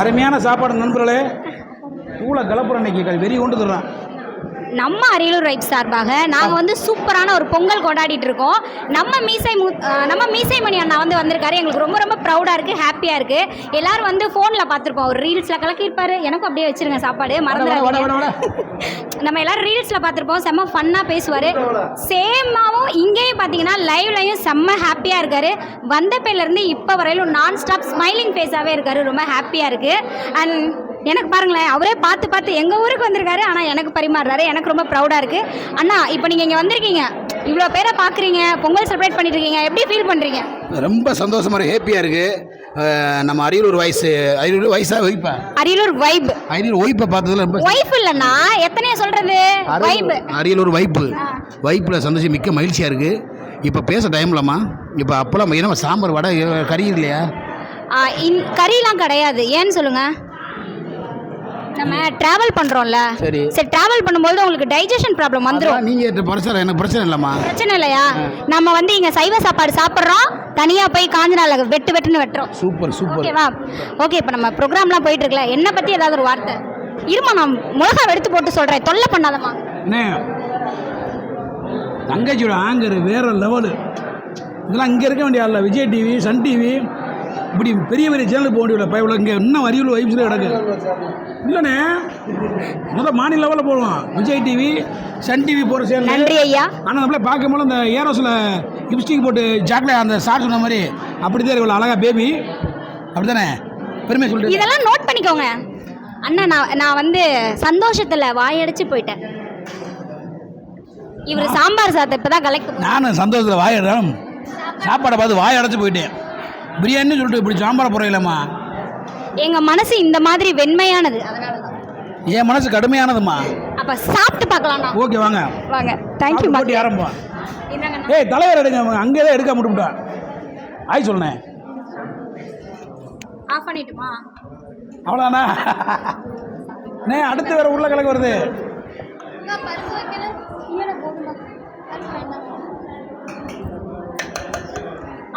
அருமையான சாப்பாடு நண்பர்களே. பூளை கலப்புற இன்னைக்கு வெறி கொண்டு தர்றான். நம்ம அரியலூர் ரைப் சார்பாக நாங்கள் வந்து சூப்பரான ஒரு பொங்கல் கொண்டாடிட்டு இருக்கோம். நம்ம மீசை மு நம்ம மீசை மணி அண்ணா வந்து வந்திருக்காரு. எங்களுக்கு ரொம்ப ரொம்ப ப்ரௌடாக இருக்குது ஹாப்பியாக இருக்குது எல்லாரும் வந்து ஃபோனில் பார்த்துருப்போம். ஒரு ரீல்ஸில் கலக்கியிருப்பாரு எனக்கும் அப்படியே வச்சிருங்க சாப்பாடு. மறந்துடாதீங்க. நம்ம எல்லாரும் ரீல்ஸில் பார்த்துருப்போம். செம்ம ஃபன்னாக பேசுவார். சேமாவும் இங்கேயும் பார்த்தீங்கன்னா லைவ்லையும் செம்ம ஹாப்பியாக இருக்காரு. வந்த பேர்லேருந்து இப்போ வரையிலும் நான் ஸ்டாப் ஸ்மைலிங் ஃபேஸாகவே இருக்காரு. ரொம்ப ஹாப்பியாக இருக்குது அண்ட் எனக்கு பாருங்களேன் அவரே பார்த்து பார்த்து எங்கள் ஊருக்கு வந்திருக்காரு ஆனால் எனக்கு பரிமாறுறாரு. எனக்கு ரொம்ப ப்ரௌடாக இருக்குது அண்ணா இப்போ நீங்கள் இங்கே வந்திருக்கீங்க. இவ்வளோ பேரை பார்க்குறீங்க பொங்கல் செலிப்ரேட் பண்ணிட்டு இருக்கீங்க எப்படி ஃபீல் பண்ணுறீங்க ரொம்ப சந்தோஷமா இருக்கு ஹேப்பியாக இருக்குது நம்ம அரியலூர் வயசு அரியலூர் வயசா வைப்பா அரியலூர் வைப் அரியலூர் ஒய்ப்பை பார்த்ததுல ரொம்ப ஒய்ஃப் இல்லைண்ணா எத்தனையோ சொல்கிறது வைப் அரியலூர் வைப்பு வைப்பில் சந்தோஷம் மிக்க மகிழ்ச்சியாக இருக்குது இப்போ பேச டைம் இல்லம்மா. இப்போ அப்போல்லாம் ஏன்னா சாம்பார் வடை கறி இல்லையா? இன் கறிலாம் கிடையாது. ஏன்னு சொல்லுங்கள் நம்ம ட்ராவல் பண்ணுறோம்ல சரி. சரி ட்ராவல் பண்ணும்போது உங்களுக்கு டைஜஷன் ப்ராப்ளம் வந்துடும் நீங்கள் பிரச்சனை எனக்கு பிரச்சனை இல்லைம்மா. பிரச்சனை இல்லையா? நம்ம வந்து இங்கே சைவ சாப்பாடு சாப்பிட்றோம். தனியாக போய் காஞ்ச நாள் வெட்டு வெட்டுன்னு வெட்டுறோம். Super super. ஓகேவா? ஓகே இப்போ நம்ம ப்ரோக்ராம்லாம் போயிட்டு இருக்குல்ல என்னை பற்றி ஏதாவது ஒரு வார்த்தை? இருமா நான் மிளகா எடுத்து போட்டு சொல்கிறேன் தொல்லை பண்ணாதம்மா. அண்ணே தங்கச்சியோட ஆங்கர் வேற லெவலு இதெல்லாம் இங்கே இருக்க வேண்டிய ஆள் விஜய் டிவி சன் டிவி இப்படி பெரிய பெரிய சேனலுக்கு போக வேண்டிய பயவில் இங்கே இன்னும் அரியலூர் வைப்ஸில் கிடக்கு. இல்லைண்ணே. முதல் மாநில லெவலில் போடுவோம். விஜய் டிவி சன் டிவி போகிற சேனல். நன்றி ஐயா. ஆனால் நம்மளே பார்க்கும்போது அந்த ஏரோஸில் லிப்ஸ்டிக் போட்டு சாக்லேட் அந்த சார் சொன்ன மாதிரி அப்படி தான் இவ்வளோ அழகா பேபி அப்படி தானே பெருமை சொல்லிட்டு இதெல்லாம் நோட் பண்ணிக்கோங்க. அண்ணா நான் நான் வந்து சந்தோஷத்தில் வாயடிச்சு போயிட்டேன். இவர் சாம்பார் சாதத்தை இப்போ தான் கலெக்ட் நானும் சந்தோஷத்தில் வாயிடுறேன். சாப்பாடை பார்த்து வாய் அடைச்சு போயிட்டேன். பிரியாணின்னு சொல்லிட்டு இப்படி சாம்பாரை போகிறீங்களம்மா எங்கள் மனசு இந்த மாதிரி வெண்மையானது. அதனால தான். என் மனசு கடுமையானதும்மா. அப்போ சாப்பிட்டு பார்க்கலாம்ண்ணா. ஓகே வாங்க. வாங்க. தேங்க்யூ போட்டி ஆரம்பம் ஏய் தலைவர் எடுங்க. அங்கே தான் எடுக்க முடியும்டா ஆய் சொல்லுனேன் ஆஃப் பண்ணிட்டுமா? அவ்வளோதானா நே அடுத்து வேற உருளைக்கிழங்கு வருது.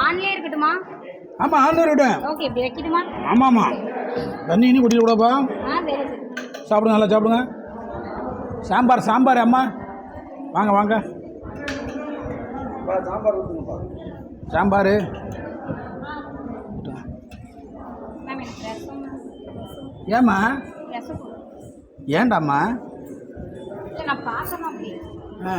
ஆன்லேயே இருக்கட்டுமா? ஆமாம் ஆண்டவர் விட்டேன் ஓகே இப்படி வைக்கட்டுமா? ஆமாம்மா. தண்ணி இனி குடிக்க கூடப்பா ஆ சரி சரி. சாப்பிடுங்க நல்லா சாப்பிடுங்க. சாம்பார் சாம்பார் அம்மா. வாங்க வாங்க. சாம்பார். ரசம் ஏம்மா? ஏண்டாம்மா ஆ.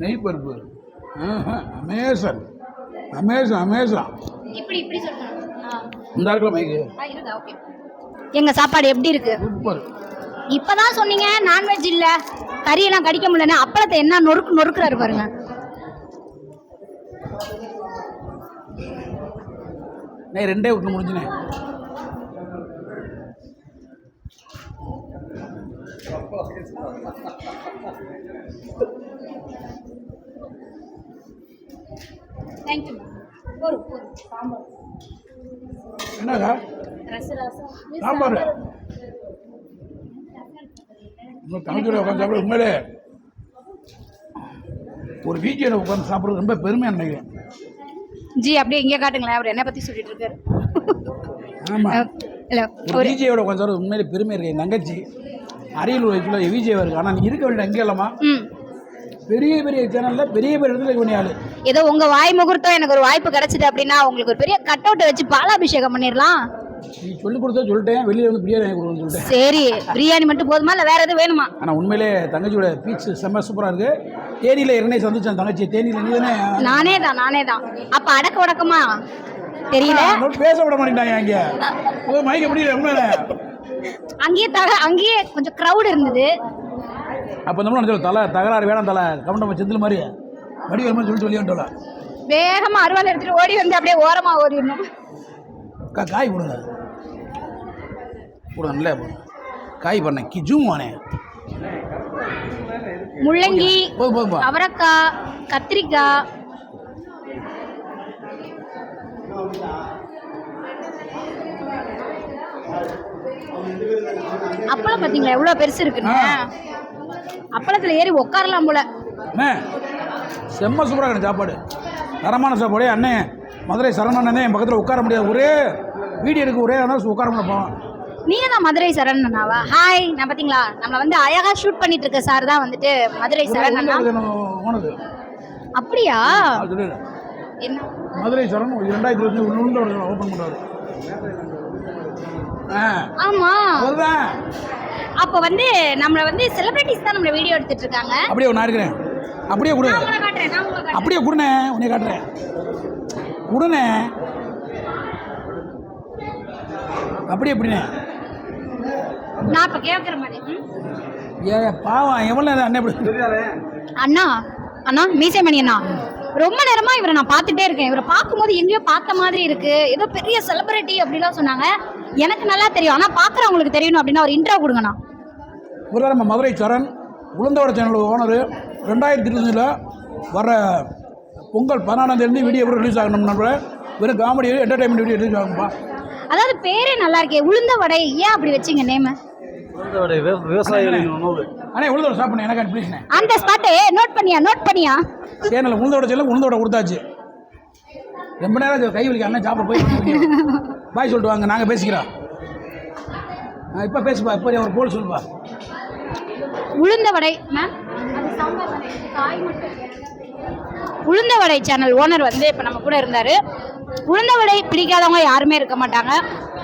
நெய் பருப்பு. அமேசன் அமேசன் அமேசன் இந்த இடத்துல மைக்கு எங்கள் சாப்பாடு எப்படி இருக்கு? சூப்பர் இப்பதான் சொன்னீங்க நான்வெஜ் இல்ல. கறியெல்லாம் கடிக்க முடியலன்னு அப்பளத்தை என்ன நொறுக்கு நொறுக்குறாரு பாருங்க. நே ரெண்டே விட்டு முடிஞ்சுனே. தேங்க்யூ போரும் போரும் சாம்பார். என்னடா ரச ரசம். சாம்பார். உங்கள் உட்காந்து சாப்பிட உண்மையிலே. ஒரு வீட்டில் உட்காந்து சாப்பிட்றது ரொம்ப பெருமையாக நினைக்கிறேன். ஜி அப்படியே இங்கே காட்டுங்களேன். அவர் என்ன பத்தி சொல்லிட்டு இருக்காரு. ஆமாம் இல்ல ஒரு விஜயோட உட்காந்து உண்மையிலே பெருமையாக இருக்கு என் தங்கச்சி. அரியலூர் வயசில் விஜய் இருக்கு ஆனால் நீ இருக்க வேண்டிய அங்கே இல்லைம்மா. பெரிய பெரிய சேனலில் பெரிய பெரிய இடத்துல இருக்க வேண்டிய ஆள். ஏதோ உங்க வாய் முகூர்த்தம் எனக்கு ஒரு வாய்ப்பு கிடைச்சது அப்படின்னா உங்களுக்கு ஒரு பெரிய கட் அவுட் வச்சு பாலாபிஷேகம் பண்ணிடலாம் நீ சொல்லிக் கொடுத்தா சொல்லிட்டேன். வெளியே வந்து பிரியாணி வாங்கி சொல்லிட்டேன். சரி பிரியாணி மட்டும் போதுமா? இல்லை வேற எதுவும் வேணுமா? ஆனால் உண்மையிலே தங்கச்சியோட பீச் செம்ம சூப்பராக இருக்குது தேனியில் ஏற்கனவே சந்திச்சேன் தங்கச்சி. தேனியில் நீ தானே? நானே தான் நானே தான். அப்ப அடக்க உடக்கமா தெரியல. பேச விட மாட்டேங்கிறாங்க இங்கே. ஓ மைக்க முடியல உண்மையில அங்கேயே தக அங்கேயே கொஞ்சம் க்ரௌட் இருந்தது. அப்போ இந்த மாதிரி தலை தகராறு வேணாம் தலை. கவனம் செந்தில் மாதிரி. வடி வருமானு சொல்லிட்டு வெளியே வந்துட்டோம்ல. வேகமா அருவாள் எடுத்துட்டு ஓடி வந்து அப்படியே ஓரமா ஓடிடணும். அக்கா காய் போடுங்க. போடுங்க நல்லா போடுங்க. காய் பண்ணேன் கி ஜூம் வானே முள்ளங்கி அவரைக்காய் கத்திரிக்காய் அப்பளம் பாத்தீங்களா? எவ்வளவு பெருசு இருக்குன்னு. அப்பளத்துல ஏறி உட்காரலாம் போல. செம்ம சூப்பராக இருக்கு சாப்பாடு. தரமான சாப்பாடு அண்ணே. மதுரை சரவணனே என் பக்கத்தில் உட்கார முடியாது. ஒரே வீடியோ எடுக்க ஒரே ஆனால் உட்கார முடியும் நீங்க தான் மதுரை சரண் அண்ணாவா ஹாய் நான் பாத்தீங்களா? நம்மள வந்து அழகா ஷூட் பண்ணிட்டு இருக்க சார் தான் வந்துட்டு மதுரை ஓனது அப்படியா? என்ன? மதுரை சரண் ரெண்டாயிரத்தி இருபத்தி ஒன்று ஓப்பன் பண்ணுறாரு ஆமா. அதுதான் அப்ப வந்து நம்மள வந்து செலிபிரிட்டிஸ் தான் நம்மள வீடியோ எடுத்துட்டு இருக்காங்க அப்படியே நான் இருக்கிறேன் அப்படியே கொடு அப்படியே கொடுண்ணே உன்னை காட்டுறேன். கொடுண்ணே அப்படியே எப்படிண்ணே நான் இப்ப கேட்கற மாதிரி? ஏ பாவம் எவ்வளோ நேரம் அண்ணே இப்படி அண்ணா அண்ணா மீசைமணி அண்ணா. ரொம்ப நேரமா இவரை நான் பார்த்துட்டே இருக்கேன். இவரை பார்க்கும்போது எங்கேயோ பார்த்த மாதிரி இருக்கு. ஏதோ பெரிய செலிபிரிட்டி அப்படிலாம் சொன்னாங்க. எனக்கு நல்லா தெரியும். ஆனா பாக்குறவங்களுக்கு தெரியணும் அப்படின்னா ஒரு இன்ட்ரோ கொடுங்கண்ணா. இவர் நம்ம மதுரை சரண் உளுந்தோட சேனல் ஓனர் ரெண்டாயிரத்தி இருபதில் வர பொங்கல் பதினாலாம் தேதி வீடியோ கூட ரிலீஸ் ஆகணும்னா கூட வெறும் காமெடி என்டர்டைன்மெண்ட் வீடியோ ரிலீஸ் ஆகும்பா அதாவது பேரே நல்லா இருக்கே. உளுந்த வடை ஏன் அப்படி வச்சீங்க நேம விவசாயிகளின் உணவு. அண்ணே உளுந்தோட ஸ்டாப் பண்ணி எனக்கு ப்ளீஸ்ண்ணே அந்த ஸ்பாட்டே நோட் பண்ணியா நோட் பண்ணியா? சேனலில் உளுந்தோட சேனல் உளுந்தோட கொடுத்தாச்சு. ரொம்ப நேரம் கை வலிக்க அண்ணன் சாப்பிட போய். பாய் சொல்லிட்டு வாங்க நாங்கள் பேசிக்கிறோம் இப்போ பேசுப்பா இப்போ ஒரு போல் சொல்லுப்பா. உளுந்த வடை மேம் உளுந்த வடை சேனல் ஓனர் வந்து இப்போ நம்ம கூட இருந்தார். உளுந்த வடை பிடிக்காதவங்க யாருமே இருக்க மாட்டாங்க.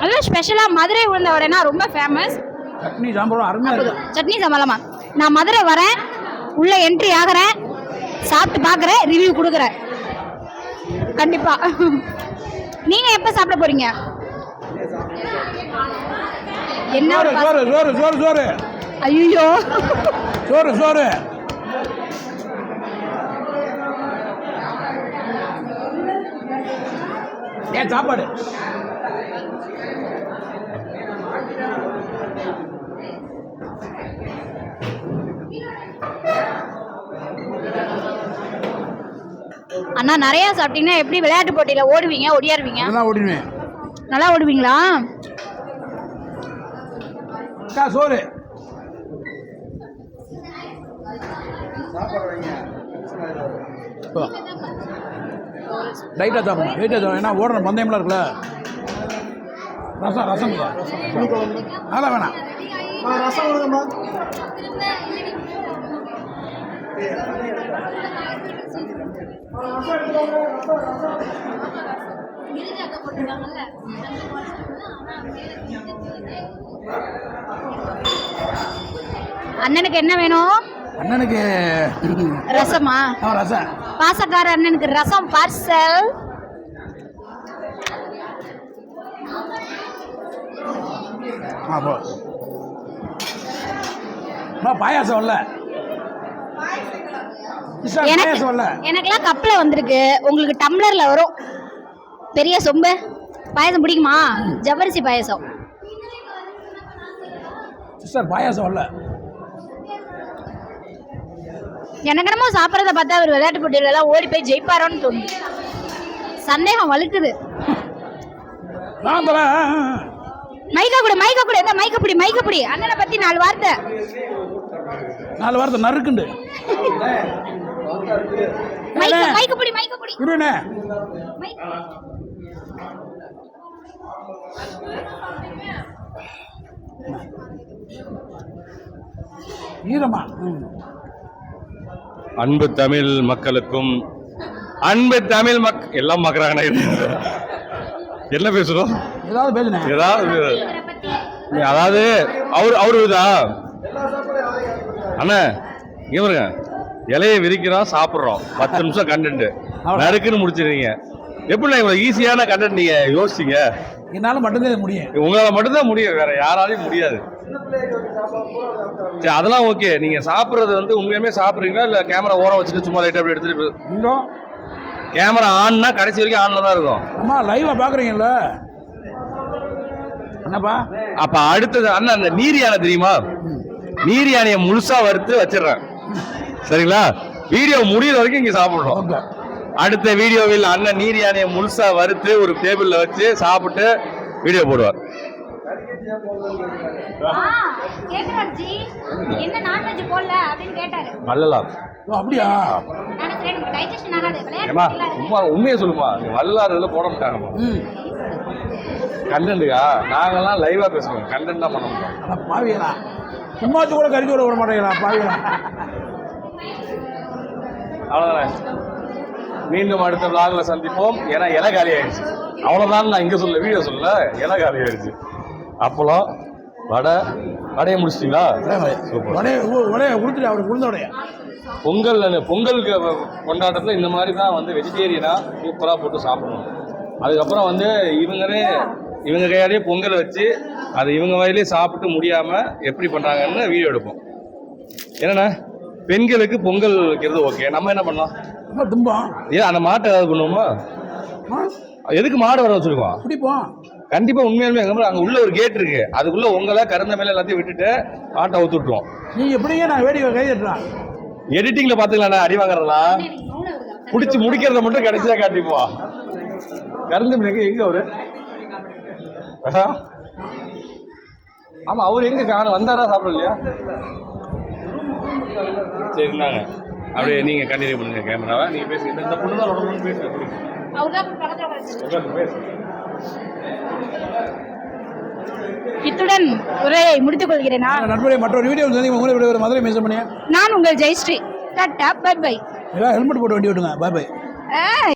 அதுவும் ஸ்பெஷலாக மதுரை உளுந்த வடைனா ரொம்ப ஃபேமஸ் சட்னி சாம்பாரும் அருமையாக இருக்கும் சட்னி சம்பளமா நான் மதுரை வரேன் உள்ள என்ட்ரி ஆகிறேன் சாப்பிட்டு பார்க்குறேன் ரிவ்யூ கொடுக்குறேன். கண்டிப்பா. நீங்க எப்போ சாப்பிட போறீங்க? என்ன சோறு சோறு சோறு சோறு ஐயோ. சோறு சோறு. ஏன் சாப்பாடு. அண்ணா நிறைய சாப்பிட்டீங்கன்னா எப்படி விளையாட்டு போட்டியில ஓடுவீங்க ஒடியாருவீங்க? ஓடிடுவேன். நல்லா ஓடுவீங்களா? சோறு. லைட்டாக சாப்பிடணும் லைட்டாக சாப்பிடணும் ஏன்னா ஓடணும் பந்தயம்லாம் இருக்குல்ல. ரசம் ரசம். அதெல்லாம் வேணாம். ரசம் கொடுங்கம்மா அண்ணனுக்கு என்ன வேணும்? அண்ணனுக்கு ரசமா? ரசம். பாசக்கார அண்ணனுக்கு ரசம் பார்சல் பாயாசம் இல்ல. சிஸ்டர், எனக்கு பாயாசம் இல்ல. எனக்கெல்லாம் கப்பில் வந்திருக்கு. உங்களுக்கு டம்ளர்ல வரும். பெரிய சொம்பு. பாயசம் பிடிக்குமா? ஜவ்வரிசி பாயசம். சிஸ்டர் பாயாசம் இல்ல எனக்கு என்னமோ சாப்பிட்றத பார்த்தா அவர் விளையாட்டு போட்டியில எல்லாம் ஓடி போய் ஜெயிப்பாரோன்னு தோணுது. சந்தேகம் வலுக்குது மைக்கா கூட மைக்கா கூட. எந்த மைக்க பிடி மைக்க பிடி. அண்ணனை பத்தி நாலு வார்த்தை. நாலு வாரத்தை நறுக்குண்டு. மைக்க மைக்க பிடி மைக்க பிடி. ஈரமா? அன்பு தமிழ் மக்களுக்கும் அன்பு தமிழ் மக் எல்லாம் மக்கிறாங்கண்ணா இது? என்ன பேசுறோம்? ஏதாவது ஏதாவது அதாவது அவர் அவரு இதா? அண்ணா இங்க பாருங்க. இலையை விரிக்கிறோம் சாப்பிட்றோம். பத்து நிமிஷம் கண்டென்ட் நறுக்குன்னு முடிச்சிடுறீங்க. எப்படிண்ணா இவ்வளவு ஈஸியான கண்டென்ட் நீங்க யோசிச்சீங்க? என்னால் மட்டும்தான் முடியும். உங்களால மட்டும்தான் முடியும் வேற யாராலையும் முடியாது. சரி அதெல்லாம் ஓகே நீங்க சாப்பிடுறது வந்து உண்மையுமே சாப்பிடுறீங்களா? இல்ல கேமரா ஓரம் வச்சுட்டு சும்மா லைட்டா அப்படி எடுத்துட்டு இங்கோ கேமரா ஆன்னா கடைசி வரைக்கும் ஆன்ல தான் இருக்கும். அம்மா லைவாக பார்க்குறீங்கல்ல? என்னப்பா? அப்ப அடுத்தது அண்ணா அந்த நீர் யானை தெரியுமா? நீர் யானையை முழுசா வறுத்து வச்சிடுறேன். சரிங்களா? வீடியோ முடியிற வரைக்கும் இங்க சாப்பிடுறோம் ஓகே. அடுத்த வீடியோவில் அண்ணன் நீர் யானையை முழுசா வறுத்து ஒரு டேபிள்ல வச்சு சாப்பிட்டு வீடியோ போடுவார். அப்படியா? சும்மா உண்மையை சொல்லுமா. வல்லாறுல போட மாட்டாங்கம்மா ம். கண்டென்ட்டுக்கா? நாங்கெல்லாம் லைவா பேசுவோம். கண்டென்ட் தான் பண்ண மாட்டோம். அட பாவிகளா. சும்மாச்சு கூட கறிச்சு விட விட மாட்டேங்களா பாவிகளா. அவ்வளோதானே மீண்டும் அடுத்த vlogல சந்திப்போம். ஏன்னா இலை காலி ஆயிடுச்சு. அவ்வளோதான் நான் இங்கே சொல்ல வீடியோ சொல்ல இலை காலி ஆயிடுச்சு. அப்பளம் வடை வடையை முடிச்சிட்டீங்களா? பொங்கல் பொங்கலுக்கு கொண்டாட்டத்தில் இந்த மாதிரி தான் வந்து வெஜிடேரியனாக சூப்பராக போட்டு சாப்பிடணும். அதுக்கப்புறம் வந்து இவங்களே இவங்க கையாலேயே பொங்கல் வச்சு அதை இவங்க வயலே சாப்பிட்டு முடியாமல் எப்படி பண்ணுறாங்கன்னு வீடியோ எடுப்போம். என்னண்ணா? பெண்களுக்கு பொங்கல் வைக்கிறது ஓகே நம்ம என்ன பண்ணலாம்? துன்பம் ஏன் அந்த மாட்டை ஏதாவது பண்ணுவோமா? எதுக்கு மாடு வர வச்சிருக்கோம்? பிடிப்போம் கண்டிப்பா உண்மையாலுமே எங்க அங்க உள்ள ஒரு கேட் இருக்கு. அதுக்குள்ள உங்களை கறந்த மேல எல்லாத்தையும் விட்டுட்டு ஆட்டை ஊத்து விட்டுருவோம். நீ எப்படிங்க நான் வேடிக்கை கை தட்டுறான் எடிட்டிங்ல பாத்துக்கலாம் அடி வாங்குறதெல்லாம். புடிச்சு முடிக்கிறத மட்டும் கடைசியா காட்டிப்போம். கறந்த மீனுக்கு எங்க அவரு. ஆமா அவர் எங்க காணும். வந்தாரா சாப்பிட இல்லையா சரி இருந்தாங்க அப்படியே நீங்க கண்டினியூ பண்ணுங்க கேமராவை நீங்க பேசுங்க. இந்த- பொண்ணு தான் ரொம்ப பேசு. இத்துடன் உரையை முடித்துக் கொள்கிறேனா? நண்பர்களே மற்றொரு வீடியோ சந்திக்கும் உங்களை விட ஒரு மதுரை மேசம் பண்ணி நான் உங்கள் Jayashree. Tata bye bye helmet போட்டு வண்டி விட்டுங்க பாய் பாய்